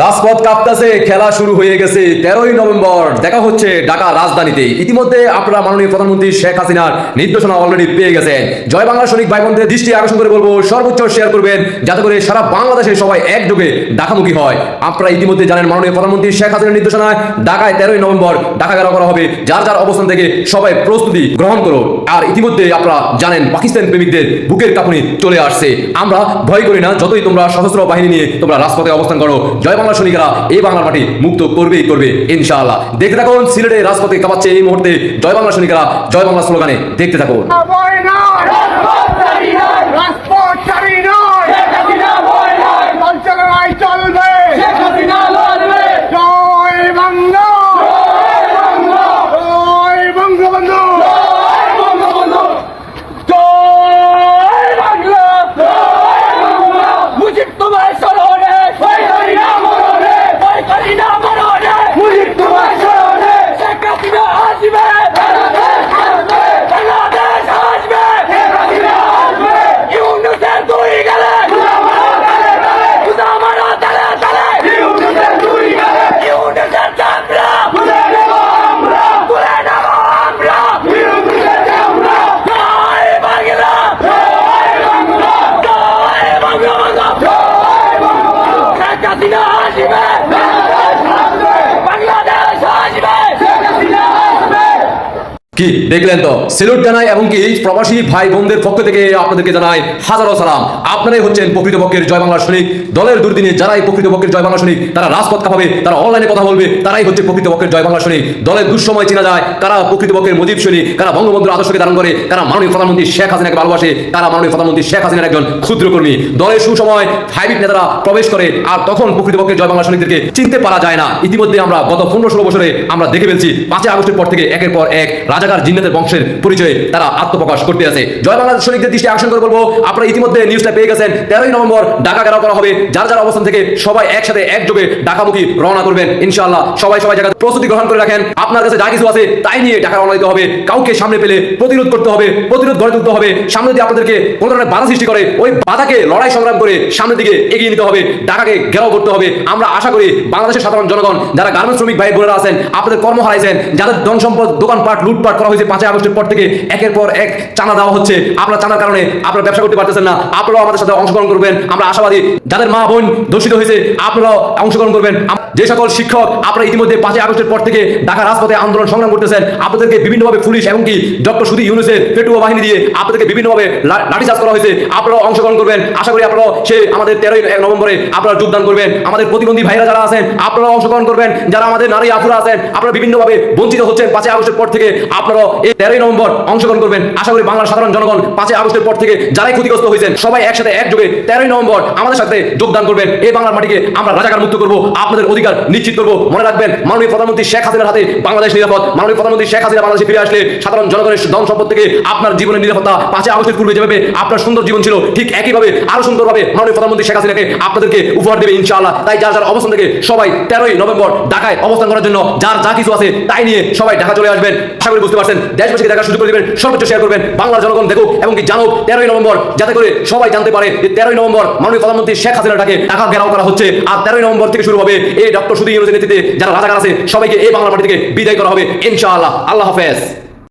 রাজপথ কাঁপতেছে, খেলা শুরু হয়ে গেছে। তেরোই নভেম্বর দেখা হচ্ছে ঢাকা রাজধানীতে। ইতিমধ্যে আপনারা মাননীয় প্রধানমন্ত্রী শেখ হাসিনার নির্দেশনা অলরেডি পেয়ে গেছেন। জয় বাংলা সৈনিক ভাই বোনদের দৃষ্টি আকর্ষণ করে বলব, সর্বোচ্চ শেয়ার করবেন যাতে করে সারা বাংলাদেশের সবাই একযোগে ঢাকামুখী হয়। আপনারা ইতিমধ্যে জানেন মাননীয় প্রধানমন্ত্রী শেখ হাসিনার নির্দেশনায় ঢাকায় তেরোই নভেম্বর ঢাকা গেরা করা হবে। যার যার অবস্থান থেকে সবাই প্রস্তুতি গ্রহণ করো। আর ইতিমধ্যে আপনারা জানেন পাকিস্তান প্রেমিকদের বুকের কাঁপুনি চলে আসছে। আমরা ভয় করি না, যতই তোমরা সশস্ত্র বাহিনী নিয়ে তোমরা রাজপথে অবস্থান করো। জয় বাংলা সৈনিকেরা, এই বাংলার মাটি মুক্ত করবেই করবে, ইনশাআল্লাহ। দেখতে থাকুন, সিলেটে রাজপথে কাঁপাচ্ছে এই মুহূর্তে জয় বাংলা সৈনিকেরা, জয় বাংলা স্লোগানে দেখতে থাকুন ভয় নয় রাজপথ ছাড়ি নয় চলছে লড়াই চলবে জয় বাংলা জয় বঙ্গবন্ধু জয় বাংলা মুজিব তোমার স্মরণে ভয় করি না মরণে ভয় করি না মরণে মুজিব তোমার স্মরণে শেখ হাসিনা আসবে বাংলাদেশ আসবে ইউনুসের দুই গেলে উদামারা তালে তালে ইউনুসের চামড়া তুলে নেব আমরা জয় বাংলা জয় বঙ্গবন্ধু শেখ হাসিনা আসবে বাংলাদেশ আসবে কি? দেখলেন তো? সেলুট জানাই এবং কি প্রবাসী ভাই বোনদের পক্ষ থেকে আপনাদেরকে জানাই হাজারো সালাম। আপনারাই হচ্ছেন প্রকৃতপক্ষের জয় বাংলা সৈনিক। দলের দুর্দিনে যারাই প্রকৃতপক্ষের জয় বাংলা সৈনিক, তারা রাজপথ কাঁপাবে, তারা অনলাইনে কথা বলবে, তারাই হচ্ছে প্রকৃতপক্ষের জয় বাংলা সৈনিক। দলের দুঃসময় চেনা যায় কারা প্রকৃতপক্ষের মুজিব সৈনিক, কারা বঙ্গবন্ধুর আদর্শকে ধারণ করে, কারা মাননীয় প্রধানমন্ত্রী শেখ হাসিনাকে ভালোবাসে, কারা মাননীয় প্রধানমন্ত্রী শেখ হাসিনার একজন ক্ষুদ্র কর্মী। দলের সুসময় হাইব্রিড নেতারা প্রবেশ করে, আর তখন প্রকৃতপক্ষের জয় বাংলা সৈনিকদেরকে চিনতে পারা যায় না। ইতিমধ্যে আমরা গত পনেরো ষোলো বছরে আমরা দেখে ফেলছি, পাঁচই আগস্টের পর থেকে একের পর এক রাজাকার জিন্নাতের বংশের পরিচয়ে তারা আত্মপ্রকাশ করতে আছে। জয় বাংলা সৈনিকদের দৃষ্টি আকর্ষণ করে বলব। আপনারা ইতিমধ্যে নিউজটা পেয়ে গেছেন। তেরোই নভেম্বর ঢাকা ঘেরাও করা হবে। যার যার অবস্থান থেকে সবাই একসাথে একযোগে ঢাকামুখী রওনা করবেন, ইনশাআল্লাহ। সবাই সবাই জায়গায় প্রস্তুতি গ্রহণ করে রাখেন। আপনার কাছে যা কিছু আছে তাই নিয়ে ঢাকা রওনা দিতে হবে। কাউকে সামনে পেলে প্রতিরোধ করতে হবে, প্রতিরোধ গড়ে তুলতে হবে। সামনে যদি আপনাদেরকে কোনো ধরনের বাধা সৃষ্টি করে, ওই বাধাকে লড়াই সংগ্রাম করে সামনের দিকে এগিয়ে নিতে হবে। ঢাকাকে ঘেরাও করতে হবে। আমরা আশা করি বাংলাদেশের সাধারণ জনগণ, যারা গার্মেন্টস শ্রমিক ভাই বোনেরা আছেন, আপনাদের কর্ম হারাইছেন, যাদের ধন সম্পদ, দোকানপাট, লুটপাট করা হয়েছে পাঁচই আগস্টের পর থেকে। একের পর এক চাঁদা দেওয়া হচ্ছে। আপনার চাঁদার কারণে আপনারা ব্যবসা করতে পারতেছেন না। আপনারাও আমাদের সাথে অংশগ্রহণ করবেন। আমরা আশাবাদী, যাদের মা বোন দূষিত হয়েছে, আপনারাও অংশগ্রহণ করবেন। যে সকল শিক্ষক, আপনারা ইতিমধ্যে পাঁচই আগস্টের পর থেকে ঢাকা রাজপথে আন্দোলন সংগ্রাম করতেছেন, আপনাদেরকে বিভিন্নভাবে পুলিশ এবং কি ডক্টর সুদী ইউনুসের পেটুয়া বাহিনী দিয়ে আপনাদেরকে বিভিন্নভাবে লাঠিচার্জ করা হয়েছে। আপনারাও অংশগ্রহণ করবেন। আশা করি আপনারাও সে আমাদের তেরোই এক নভেম্বরে আপনারা যোগদান করবেন। আমাদের প্রতিবন্ধী ভাইরা যারা আছেন, আপনারাও অংশগ্রহণ করবেন। যারা আমাদের নারী আফুরা আছেন, আপনারা বিভিন্নভাবে বঞ্চিত হচ্ছেন পাঁচই আগস্টের পর থেকে। আপনারাও এই তেরোই নভেম্বর অংশগ্রহণ করবেন। আশা করি বাংলার সাধারণ জনগণ পাঁচই আগস্টের পর থেকে যারাই ক্ষতিগ্রস্ত হয়েছেন, সবাই একসাথে একযোগে তেরোই নভেম্বর আমাদের সাথে যোগদান করবেন। এই বাংলার মাটিকে আমরা রাজাকার মুক্ত করব, আপনাদের অধিকার নিশ্চিত করব। মনে রাখবেন, মাননীয় প্রধানমন্ত্রী শেখ হাসিনার হাতে বাংলাদেশ নিরাপদ। মাননীয় প্রধানমন্ত্রী শেখ হাসিনা বাংলাদেশে ফিরে আসলে সাধারণ জনগণের ধন সম্পদ থেকে আপনার জীবনের নিরাপত্তা পাঁচই আগস্টের পূর্বে যেভাবে আপনার সুন্দর জীবন ছিল, ঠিক একইভাবে আরও সুন্দরভাবে মাননীয় প্রধানমন্ত্রী শেখ হাসিনাকে আপনাদেরকে উপহার দেবে ইনশাআল্লাহ। তাই যার যার অবস্থান থেকে সবাই তেরোই নভেম্বর ঢাকায় অবস্থান করার জন্য, যার যা কিছু আছে তাই নিয়ে সবাই ঢাকা চলে আসবেন। আশা বুঝতে পারছেন? দেশবাসীকে দেখার সুযোগ করে দেবেন, সর্বোচ্চ শেয়ার করবেন, বাংলার জনগণ দেখুক এবং কি জানুক, তেরোই নভেম্বর, যাতে করে সবাই জানতে পারে যে তেরোই নভেম্বর মাননীয় প্রধানমন্ত্রী শেখ হাসিনাটাকে টাকা ঘেরাও করা হচ্ছে। আর তেরোই নভেম্বর থেকে শুরু হবে এই ডক্টর সুদী নেতৃত্বে যারা রাজাকার আছে, সবাইকে এই বাংলা মাটি থেকে বিদায় করা হবে। ইনশাআল্লাহ। আল্লাহ হাফেজ।